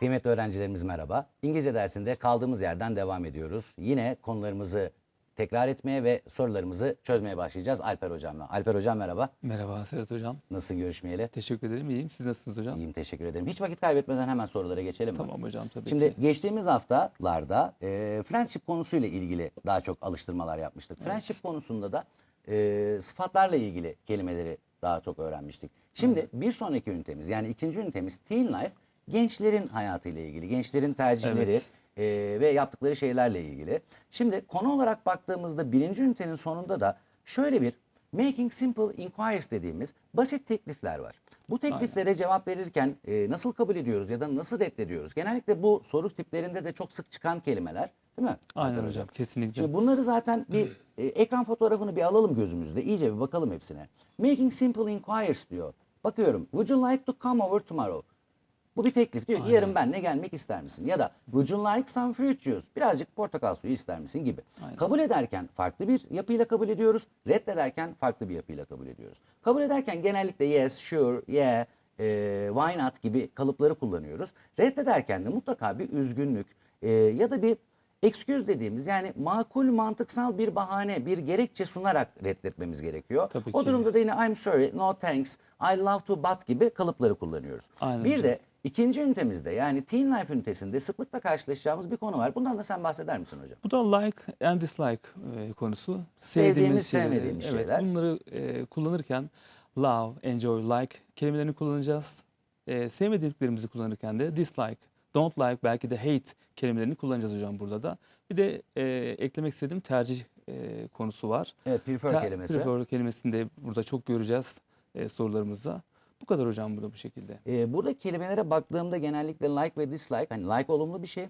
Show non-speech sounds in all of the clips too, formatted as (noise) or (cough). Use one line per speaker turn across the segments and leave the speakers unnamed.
Kıymetli öğrencilerimiz merhaba. İngilizce dersinde kaldığımız yerden devam ediyoruz. Yine konularımızı tekrar etmeye ve sorularımızı çözmeye başlayacağız Alper Hocam'la. Alper Hocam merhaba.
Merhaba Serhat Hocam.
Nasıl görüşmeyeli?
Teşekkür ederim. İyiyim. Siz nasılsınız hocam?
İyiyim teşekkür ederim. Hiç vakit kaybetmeden hemen sorulara geçelim mi?
Tamam hocam tabii
Şimdi
ki.
geçtiğimiz haftalarda e, friendship konusuyla ilgili daha çok alıştırmalar yapmıştık. Friendship konusunda da e, sıfatlarla ilgili kelimeleri daha çok öğrenmiştik. Şimdi bir sonraki ünitemiz yani ikinci ünitemiz Teen Life gençlerin hayatıyla ilgili, gençlerin tercihleri
Evet.
e, ve yaptıkları şeylerle ilgili. Şimdi konu olarak baktığımızda birinci ünitenin sonunda da şöyle bir Making Simple Inquiries dediğimiz basit teklifler var. Bu tekliflere cevap verirken e, nasıl kabul ediyoruz ya da nasıl reddediyoruz? Genellikle bu soru tiplerinde de çok sık çıkan kelimeler değil mi?
Aynen
Alper
hocam. Kesinlikle.
Şimdi bunları zaten bir e, ekran fotoğrafını bir alalım gözümüzde. iyice bir bakalım hepsine. Making simple inquiries diyor. Bakıyorum. Would you like to come over tomorrow? Bu bir teklif diyor ki yarın benimle gelmek ister misin? Ya da would you like some fruit juice? Birazcık portakal suyu ister misin gibi.
Aynen.
Kabul ederken farklı bir yapıyla kabul ediyoruz. Reddederken farklı bir yapıyla kabul ediyoruz. Kabul ederken genellikle yes, sure, yeah, e, why not gibi kalıpları kullanıyoruz. Reddederken de mutlaka bir üzgünlük e, ya da bir excuse dediğimiz yani makul mantıksal bir bahane, bir gerekçe sunarak reddetmemiz gerekiyor.
Tabii
o
ki.
durumda da yine I'm sorry, no thanks, I love to but gibi kalıpları kullanıyoruz.
Aynen
bir de ikinci ünitemizde yani Teen Life ünitesinde sıklıkla karşılaşacağımız bir konu var. Bundan da sen bahseder misin hocam?
Bu da like and dislike e, konusu.
Sevdiğimiz,
şeyleri.
sevmediğimiz
evet,
şeyler.
Bunları e, kullanırken love, enjoy, like kelimelerini kullanacağız. E, sevmediklerimizi kullanırken de dislike, don't like, belki de hate kelimelerini kullanacağız hocam burada da. Bir de e, eklemek istediğim tercih e, konusu var.
Evet, prefer
Ter-
kelimesi.
Prefer kelimesini de burada çok göreceğiz e, sorularımızda. Bu kadar hocam burada bu şekilde.
Ee, burada kelimelere baktığımda genellikle like ve dislike, hani like olumlu bir şey,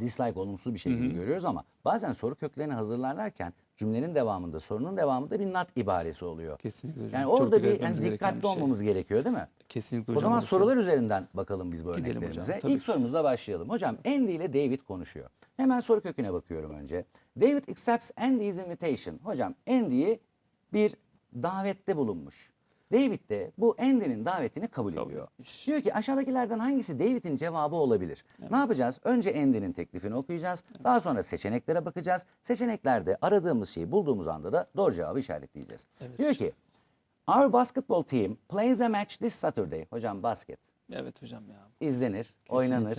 dislike olumsuz bir şey gibi görüyoruz ama bazen soru köklerini hazırlarlarken cümlenin devamında, sorunun devamında bir not ibaresi oluyor.
Kesinlikle hocam.
Yani
Çok
orada
dikkat
bir yani dikkatli
şey.
olmamız gerekiyor değil mi?
Kesinlikle
O
hocam.
zaman
orası.
sorular üzerinden bakalım biz bu
Gidelim hocam,
örneklerimize.
tabii
İlk
ki.
sorumuzla başlayalım. Hocam Andy ile David konuşuyor. Hemen soru köküne bakıyorum önce. David accepts Andy's invitation. Hocam Andy'yi bir davette bulunmuş. David de bu Andy'nin davetini kabul
Kabul
ediyor. Diyor ki aşağıdakilerden hangisi David'in cevabı olabilir? Ne yapacağız? Önce Andy'nin teklifini okuyacağız. Daha sonra seçeneklere bakacağız. Seçeneklerde aradığımız şeyi bulduğumuz anda da doğru cevabı işaretleyeceğiz.
Evet
Diyor ki Our basketball team plays a match this Saturday. Hocam basket
Evet hocam ya.
izlenir, oynanır,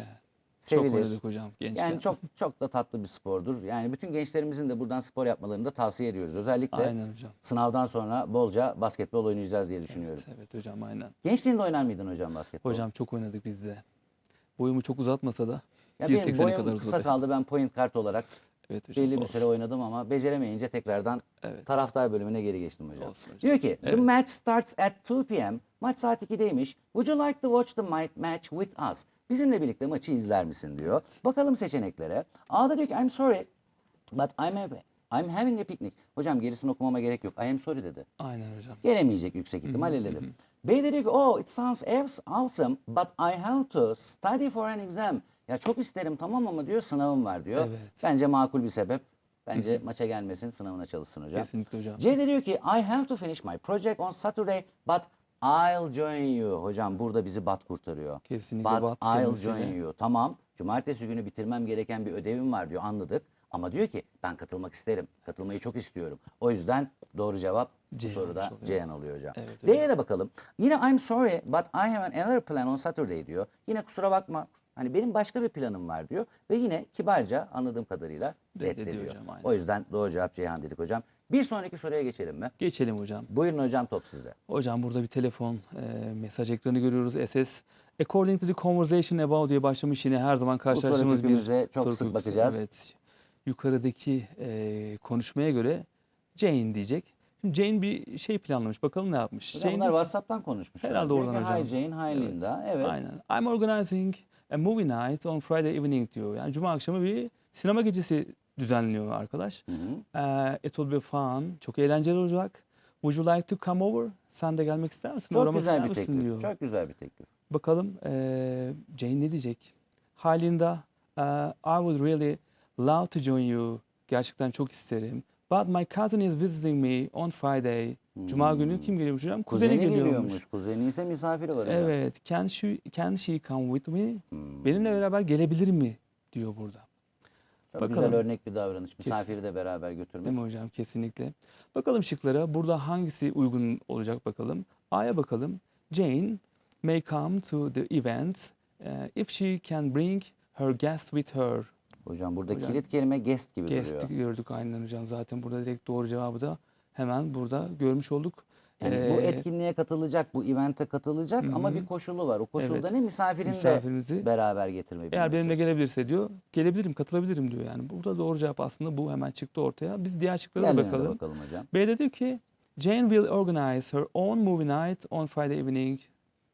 Çok
sevilir.
oynadık hocam gençken.
Yani çok çok da tatlı bir spordur. Yani bütün gençlerimizin de buradan spor yapmalarını da tavsiye ediyoruz. Özellikle
Aynen hocam.
sınavdan sonra bolca basketbol oynayacağız diye düşünüyorum.
Evet, evet hocam aynen.
Gençliğinde oynar mıydın hocam basketbol?
Hocam çok oynadık biz de. Boyumu çok uzatmasa da
ya
1.80'e
benim boyum
kadar
kısa
uzadı.
kaldı. Ben point kart olarak
Evet hocam.
belli bir süre oynadım ama beceremeyince tekrardan
Evet.
taraftar bölümüne geri geçtim hocam.
Olsun hocam.
Diyor ki the
Evet.
match starts at 2 p.m. Maç saat 2'deymiş. Would you like to watch the ma- match with us? Bizimle birlikte maçı izler misin diyor. Bakalım seçeneklere. A'da diyor ki I'm sorry but I'm a, I'm having a picnic. Hocam gerisini okumama gerek yok. I am sorry dedi.
Aynen hocam.
Gelemeyecek yüksek ihtimal eledim. B de diyor ki oh it sounds awesome but I have to study for an exam. Ya çok isterim tamam ama diyor sınavım var diyor.
Evet.
Bence makul bir sebep. Bence maça gelmesin sınavına çalışsın hocam.
Kesinlikle hocam.
C de diyor ki I have to finish my project on Saturday but I'll join you. Hocam burada bizi bat kurtarıyor.
Kesinlikle
but
but
I'll join you. Tamam. Cumartesi günü bitirmem gereken bir ödevim var diyor anladık. Ama diyor ki ben katılmak isterim. Katılmayı çok istiyorum. O yüzden doğru cevap bu soruda
oluyor.
Ceyhan oluyor hocam.
Evet
D'ye de bakalım. Yine I'm sorry but I have another plan on Saturday diyor. Yine kusura bakma. Hani benim başka bir planım var diyor. Ve yine kibarca anladığım kadarıyla
Reddediyor
reddediyor.
hocam, aynen.
o yüzden doğru cevap Ceyhan dedik hocam. Bir sonraki soruya geçelim mi?
Geçelim hocam.
Buyurun hocam top sizde.
Hocam burada bir telefon e, mesaj ekranı görüyoruz. SS. According to the conversation about diye başlamış yine her zaman karşılaştığımız bir
kökümüze çok
soru
sık bakacağız.
Evet. Yukarıdaki e, konuşmaya göre Jane diyecek. Şimdi Jane bir şey planlamış. Bakalım ne yapmış.
Hocam
Jane
bunlar WhatsApp'tan konuşmuşlar.
Herhalde oradan hocam.
Hi Jane, hi Linda. Evet.
Aynen. I'm organizing a movie night on Friday evening diyor. Yani cuma akşamı bir sinema gecesi düzenliyor arkadaş.
Hı hı.
Uh, it will be fun. Çok eğlenceli olacak. Would you like to come over? Sen de gelmek ister misin?
Çok
Uğramak
güzel bir teklif.
diyor.
Çok güzel bir teklif.
Bakalım eee, Jane ne diyecek? Halinda uh, I would really love to join you. Gerçekten çok isterim. But my cousin is visiting me on Friday.
Hı.
Cuma günü kim geliyormuş hocam?
Kuzeni,
geliyormuş.
geliyormuş. Kuzeni ise misafiri var hocam.
Evet. Can she, can she come with me?
Hmm.
Benimle beraber gelebilir mi? diyor burada.
Çok
Bakalım.
güzel örnek bir davranış. Misafiri de beraber götürmek.
Değil mi hocam? Kesinlikle. Bakalım şıklara. Burada hangisi uygun olacak bakalım. A'ya bakalım. Jane may come to the event eh, if she can bring her guest with her.
Hocam burada
Hocam,
kilit kelime guest gibi
Guest
duruyor.
gördük aynen hocam. Zaten burada direkt doğru cevabı da hemen burada görmüş olduk.
Yani bu
Ee,
etkinliğe katılacak, bu evente katılacak ama
Hı hı.
bir koşulu var. O koşulda
Evet.
ne? Misafirin
Misafirimizi
de beraber getirme
eğer benimle gelebilirse diyor, gelebilirim, katılabilirim diyor yani. Burada doğru cevap aslında bu hemen çıktı ortaya. Biz diğer şıklara da
de
bakalım.
bakalım hocam.
B'de diyor ki Jane will organize her own movie night on Friday evening.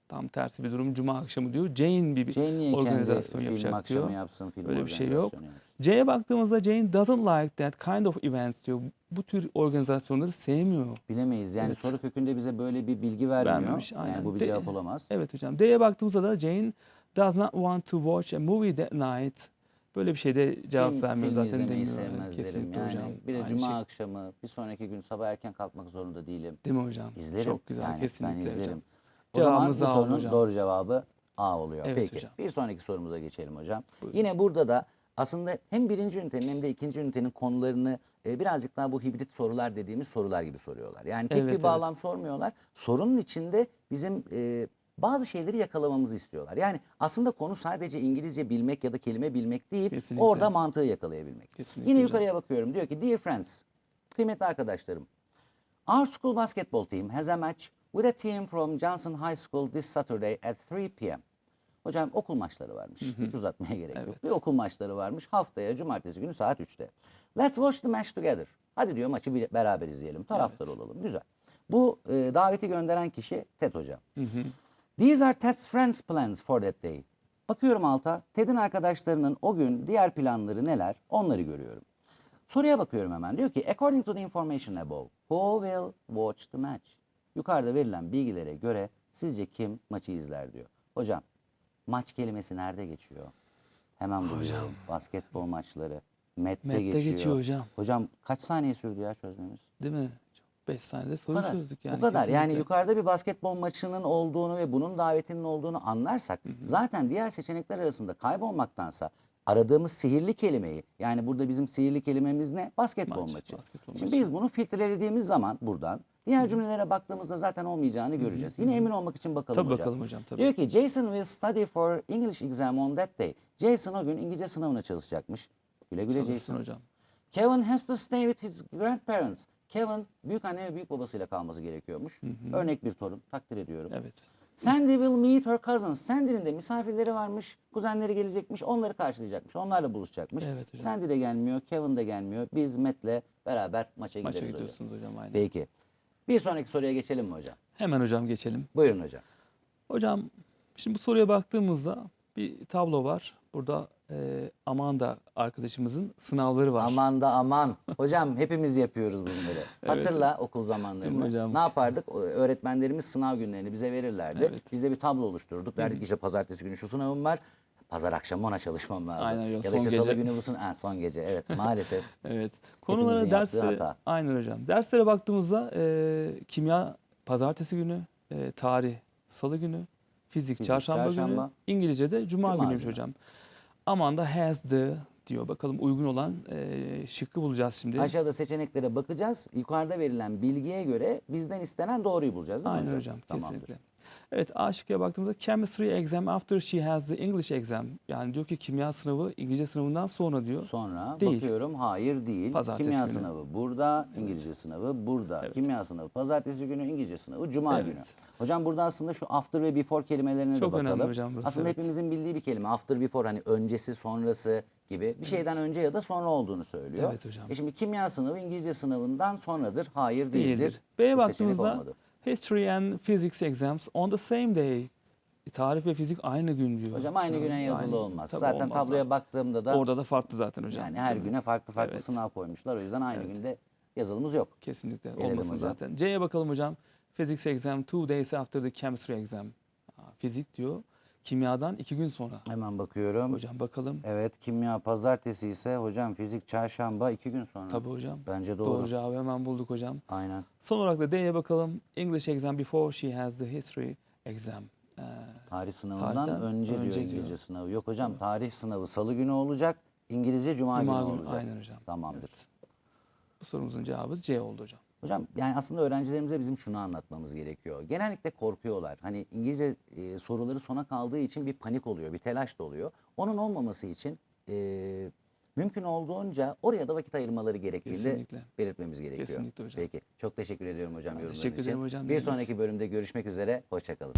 Tam tersi bir durum. Cuma akşamı diyor. Jane bir,
Jane niye kendi
organizasyon
film
yapacak
akşamı
diyor.
yapsın, film
Öyle bir şey yok.
yapsın.
Baktığımızda Jane doesn't like that kind of events diyor. Bu tür organizasyonları sevmiyor.
Bilemeyiz. Yani
Evet.
soru kökünde bize böyle bir bilgi vermiyor.
Vermemiş, aynen.
Yani bu bir cevap olamaz.
Evet hocam. D'ye baktığımızda da Jane does not want to watch a movie that night. Böyle bir şeyde cevap
Film-
vermiyor
film
zaten demiyor.
sevmez.
Kesinlikle
Yani
hocam.
bir de
Aynı
cuma
şey.
akşamı, bir sonraki gün sabah erken kalkmak zorunda değilim.
Değil mi hocam?
İzlerim.
Çok güzel
yani
kesinlikle
ben
hocam.
O zaman bu
Cevabımız
sorunun
hocam.
doğru cevabı A oluyor.
Evet
Peki
hocam.
bir sonraki sorumuza geçelim hocam.
Buyurun.
Yine burada da aslında hem birinci ünitenin hem de ikinci ünitenin konularını e, birazcık daha bu hibrit sorular dediğimiz sorular gibi soruyorlar. Yani tek
Evet,
bir bağlam sormuyorlar. Sorunun içinde bizim e, bazı şeyleri yakalamamızı istiyorlar. Yani aslında konu sadece İngilizce bilmek ya da kelime bilmek değil,
Kesinlikle.
orada mantığı yakalayabilmek.
Kesinlikle
Yine
hocam.
yukarıya bakıyorum. Diyor ki, Dear friends, kıymetli arkadaşlarım, Our school basketball team has a match with a team from Johnson High School this Saturday at 3 p.m. Hocam okul maçları varmış. Hiç uzatmaya gerek yok.
Evet.
Bir okul maçları varmış. Haftaya cumartesi günü saat 3'te. Let's watch the match together. Hadi diyor maçı bir- beraber izleyelim. Taraftar
Evet.
olalım. Güzel. Bu e, daveti gönderen kişi Ted hocam.
Hı hı.
These are Ted's friends plans for that day. Bakıyorum alta. Ted'in arkadaşlarının o gün diğer planları neler? Onları görüyorum. Soruya bakıyorum hemen. Diyor ki according to the information above, who will watch the match? Yukarıda verilen bilgilere göre sizce kim maçı izler diyor. Hocam maç kelimesi nerede geçiyor? Hemen buluyorum. Basketbol maçları. Met'te,
Met'te
geçiyor.
geçiyor hocam.
Hocam kaç saniye sürdü ya çözmemiz?
Değil mi? 5 saniyede soru
kadar.
çözdük yani.
Bu kadar. Yani
kesinlikle.
yukarıda bir basketbol maçının olduğunu ve bunun davetinin olduğunu anlarsak zaten diğer seçenekler arasında kaybolmaktansa aradığımız sihirli kelimeyi yani burada bizim sihirli kelimemiz ne? Basketbol
Maç,
maçı.
basketbol
Şimdi
maçı.
biz bunu filtrelediğimiz zaman buradan diğer cümlelere baktığımızda zaten olmayacağını göreceğiz. Yine emin olmak için bakalım
Tabii
hocam.
bakalım hocam, tabii.
Diyor ki Jason will study for English exam on that day. Jason o gün İngilizce sınavına çalışacakmış. Güle güle
Çalışsın
Jason.
hocam.
Kevin has to stay with his grandparents. Kevin büyük anne ve büyük babasıyla kalması gerekiyormuş. Örnek bir torun. Takdir ediyorum.
Evet.
Sandy will meet her cousins. Sandy'nin de misafirleri varmış. Kuzenleri gelecekmiş. Onları karşılayacakmış. Onlarla buluşacakmış.
Evet hocam.
Sandy de gelmiyor. Kevin de gelmiyor. Biz Matt'le beraber maça,
Maça
gideriz hocam.
gidiyorsunuz hocam aynen.
Peki. Bir sonraki soruya geçelim mi hocam?
Hemen hocam geçelim.
Buyurun hocam.
Hocam şimdi bu soruya baktığımızda bir tablo var. Burada e, Amanda arkadaşımızın sınavları var.
Aman da aman. Hocam hepimiz yapıyoruz bunları. (laughs) Hatırla okul zamanlarını.
Değil mi hocam?
Ne yapardık? Öğretmenlerimiz sınav günlerini bize verirlerdi.
Evet.
Biz de bir tablo oluştururduk. Derdik işte pazartesi günü şu sınavım var. Pazar akşamı ona çalışmam lazım.
Aynen öyle.
Ya da
Son
işte salı
gece.
günü bu sınav. Ha, son gece evet (laughs) maalesef.
Evet. Konulara derslere aynen hocam. Derslere baktığımızda e, kimya pazartesi günü, e, tarih salı günü, fizik,
Fizik,
çarşamba,
çarşamba.
günü, İngilizce de cuma,
Cuma
günüymüş
günü.
hocam. Amanda has the diyor. Bakalım uygun olan e, şıkkı bulacağız şimdi.
Aşağıda seçeneklere bakacağız. Yukarıda verilen bilgiye göre bizden istenen doğruyu bulacağız değil mi
Aynen hocam,
Tamamdır.
kesinlikle. Evet A şıkkıya baktığımızda chemistry exam after she has the English exam. Yani diyor ki kimya sınavı İngilizce sınavından sonra diyor.
Sonra
Değil.
bakıyorum hayır değil.
Pazartesi
Kimya
günü.
sınavı burada, İngilizce sınavı burada.
Evet.
Kimya sınavı pazartesi günü, İngilizce sınavı cuma
Evet.
günü. Hocam burada aslında şu after ve before kelimelerine
Çok
de bakalım.
önemli hocam burası,
aslında
evet.
hepimizin bildiği bir kelime. After before hani öncesi, sonrası gibi bir şeyden önce ya da sonra olduğunu söylüyor.
Evet hocam.
E şimdi kimya sınavı İngilizce sınavından sonradır. Hayır değildir.
değildir.
Bu
B'ye
seçenek
baktığımızda
olmadı.
History and physics exams on the same day. E, Tarih ve fizik aynı gün diyor.
Hocam aynı
Sınav.
güne yazılı
Aynı-
olmaz.
Tabii
Zaten
olmaz
tabloya
zaten.
baktığımda da
Orada da farklı zaten hocam.
yani her güne farklı farklı
Evet.
sınav koymuşlar. O yüzden aynı
Evet.
günde yazılımız yok.
Kesinlikle
Gelelim
olmasın
hocam.
zaten. C'ye bakalım hocam. Physics exam two days after the chemistry exam. Fizik diyor. Kimyadan iki gün sonra.
Hemen bakıyorum.
Hocam bakalım.
Evet kimya pazartesi ise hocam fizik çarşamba iki gün sonra.
Tabii hocam.
Bence doğru.
Doğru cevabı hemen bulduk hocam.
Aynen.
Son olarak da D'ye bakalım. English exam before she has the history exam. Ee,
Tarih sınavından
Tarihten
önce,
önce
diyor
diyor.
İngilizce sınavı. Yok hocam tarih sınavı salı günü olacak. İngilizce cuma,
Cuma
günü
günü,
olacak.
aynen hocam.
Tamamdır.
Evet. Bu sorumuzun cevabı C oldu hocam.
Hocam yani aslında öğrencilerimize bizim şunu anlatmamız gerekiyor. Genellikle korkuyorlar. Hani İngilizce e, soruları sona kaldığı için bir panik oluyor, bir telaş da oluyor. Onun olmaması için e, mümkün olduğunca oraya da vakit ayırmaları gerektiğini
Kesinlikle.
belirtmemiz gerekiyor.
Kesinlikle hocam.
Peki. Çok teşekkür ediyorum hocam yorumlarınız
teşekkür
için.
ederim hocam.
Bir sonraki bölümde görüşmek üzere. Hoşçakalın.